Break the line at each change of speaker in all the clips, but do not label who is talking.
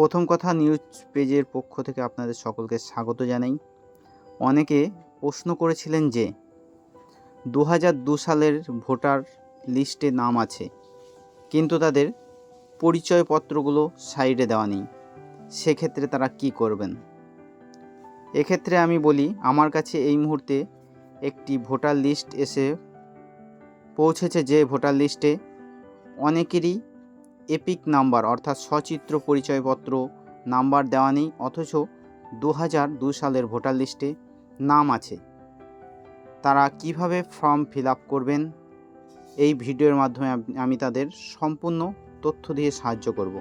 প্রথম কথা নিউজ পেজের পক্ষ থেকে আপনাদের সকলকে স্বাগত জানাই। অনেকে প্রশ্ন করেছিলেন যে দু দু সালের ভোটার লিস্টে নাম আছে, কিন্তু তাদের পরিচয়পত্রগুলো সাইডে দেওয়া নেই, সেক্ষেত্রে তারা কি করবেন? এক্ষেত্রে আমি বলি, আমার কাছে এই মুহূর্তে একটি ভোটার লিস্ট এসে পৌঁছেছে যে ভোটার লিস্টে অনেকেরই এপিক নাম্বার অর্থাৎ সচিত্র পরিচয়পত্র নাম্বার দেওয়া নেই, অথচ দু হাজার দু সালের ভোটার লিস্টে নাম আছে। তারা কীভাবে ফর্ম ফিল আপ করবেন? এই ভিডিওর মাধ্যমে আমি তাদের সম্পূর্ণ তথ্য দিয়ে সাহায্য করব।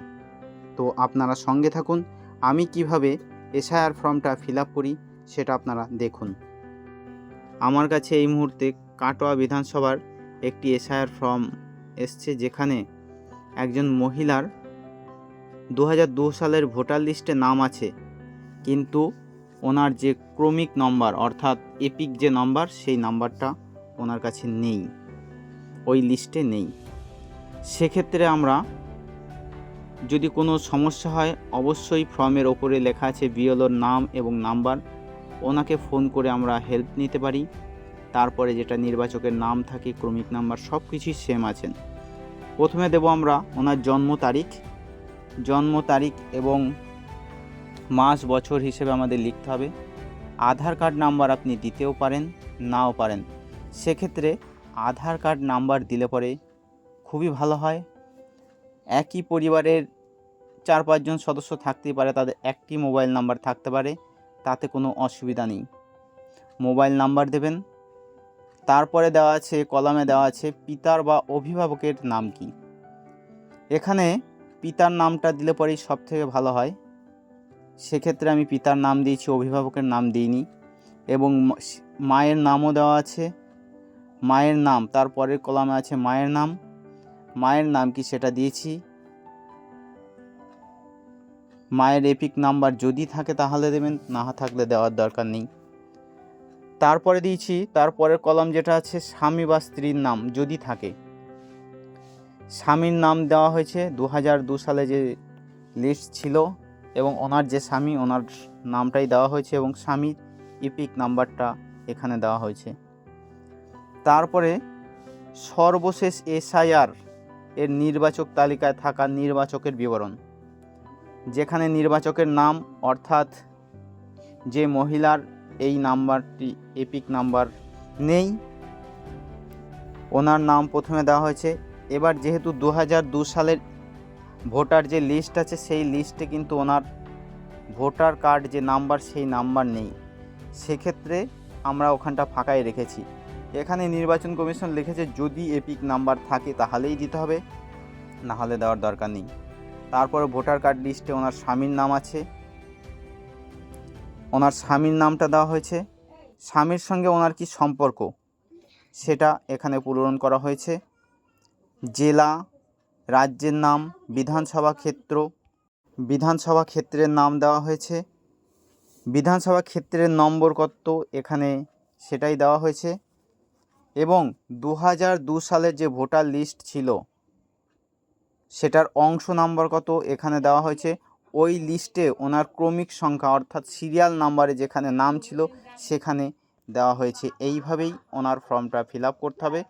তো আপনারা সঙ্গে থাকুন, আমি কীভাবে এসআইআর ফর্মটা ফিল আপ করি সেটা আপনারা দেখুন। আমার কাছে এই মুহূর্তে কাটোয়া বিধানসভার একটি এসআইআর ফর্ম এসছে, যেখানে একজন মহিলার দু দু সালের ভোটার লিস্টে নাম আছে। কিন্তু ওনার যে ক্রমিক নম্বর, অর্থাৎ এপিক যে নাম্বার, সেই নাম্বারটা ওনার কাছে নেই। ওই লিস্টে নেই। সেক্ষেত্রে আমরা যদি কোনো সমস্যা হয়, অবশ্যই ফর্মের ওপরে লেখা আছে বিএলওর নাম এবং নাম্বার। ওনাকে ফোন করে আমরা হেল্প নিতে পারি। তারপরে যেটা নির্বাচকের নাম থাকে, ক্রমিক নাম্বার সব কিছুই সেম আছেন। প্রথমে দেব আমরা ওনার জন্ম তারিখ জন্ম তারিখ এবং মাস, বছর হিসেবে আমাদের লিখতে হবে। আধার কার্ড নাম্বার আপনি দিতেও পারেন, নাও পারেন। সেক্ষেত্রে আধার কার্ড নাম্বার দিলে পরে খুবই ভালো হয়। একই পরিবারের চার পাঁচজন সদস্য থাকতেই পারে, তাদের একটি মোবাইল নাম্বার থাকতে পারে, তাতে কোনো অসুবিধা নেই। মোবাইল নাম্বার দেবেন তারপরে দেওয়া আছে, কলামে দেওয়া আছে, পিতার বা অভিভাবকের নাম কি? এখানে পিতার নামটা দিলে পরেই সব থেকে ভালো হয়। সেক্ষেত্রে আমি পিতার নাম দিয়েছি, অভিভাবকের নাম দিইনি। এবং মায়ের নামও দেওয়া আছে। মায়ের নাম তারপরের কলামে আছে মায়ের নাম। মায়ের নাম কি সেটা দিয়েছি। মায়ের এপিক নাম্বার যদি থাকে তাহলে দেবেন, না থাকলে দেওয়ার দরকার নেই। তারপরে দিয়েছি, তারপরের কলাম যেটা আছে, স্বামী বা স্ত্রীর নাম যদি থাকে। স্বামীর নাম দেওয়া হয়েছে দু দু সালে যে লিস্ট ছিল এবং ওনার যে স্বামী, ওনার নামটাই দেওয়া হয়েছে এবং স্বামীর ইপিক নাম্বারটা এখানে দেওয়া হয়েছে। তারপরে সর্বশেষ এসআইআর এর নির্বাচক তালিকায় থাকা নির্বাচকের বিবরণ। যেখানে নির্বাচকের নাম অর্থাৎ যে মহিলার এই নাম্বারটি, এপিক নাম্বার নেই। ওনার নাম প্রথমে দেওয়া হয়েছে। এবার যেহেতু দু দু সালের ভোটার যে লিস্ট আছে, সেই লিস্টে কিন্তু ওনার ভোটার কার্ড যে নাম্বার, সেই নাম্বার নেই। সেক্ষেত্রে আমরা ওখানটা ফাঁকাই রেখেছি। এখানে নির্বাচন কমিশন লিখেছে, যদি এপিক নাম্বার থাকে তাহলেই দিতে হবে না হলে দেওয়ার দরকার নেই। তারপরে ভোটার কার্ড লিস্টে ওনার স্বামীর নাম আছে। ওনার স্বামীর নামটা দেওয়া হয়েছে। স্বামীর সঙ্গে ওনার কি সম্পর্ক? সেটা এখানে পূরণ করা হয়েছে। জেলা, রাজ্যের নাম, বিধানসভা ক্ষেত্র, বিধানসভা ক্ষেত্রের নাম দেওয়া হয়েছে। বিধানসভা ক্ষেত্রের নম্বর কত এখানে সেটাই দেওয়া হয়েছে। এবং দু হাজার দু সালের যে ভোটার লিস্ট ছিল, সেটার অংশ নাম্বার কত এখানে দেওয়া হয়েছে। ওই লিস্টে ওনার ক্রমিক সংখ্যা, অর্থাৎ সিরিয়াল নাম্বারে যেখানে নাম ছিল সেখানে দেওয়া হয়েছে। এইভাবেই ওনার ফর্মটা ফিল করতে হবে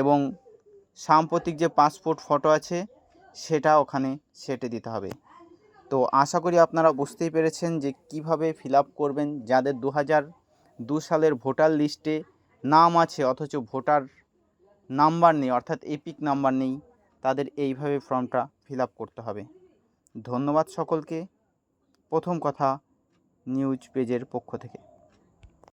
এবং সাম্প্রতিক যে পাসপোর্ট ফটো আছে সেটা ওখানে সেটে দিতে হবে। তো আশা করি আপনারা বুঝতেই পেরেছেন যে কীভাবে ফিল করবেন। যাদের দু হাজার দু সালের ভোটার লিস্টে নাম আছে অথচ ভোটার নাম্বার নেই, অর্থাৎ এপিক নাম্বার নেই, তাদের এইভাবে ফর্মটা ফিল করতে হবে। ধন্যবাদ সকলকে। প্রথম কথা নিউজ পেজের পক্ষ থেকে।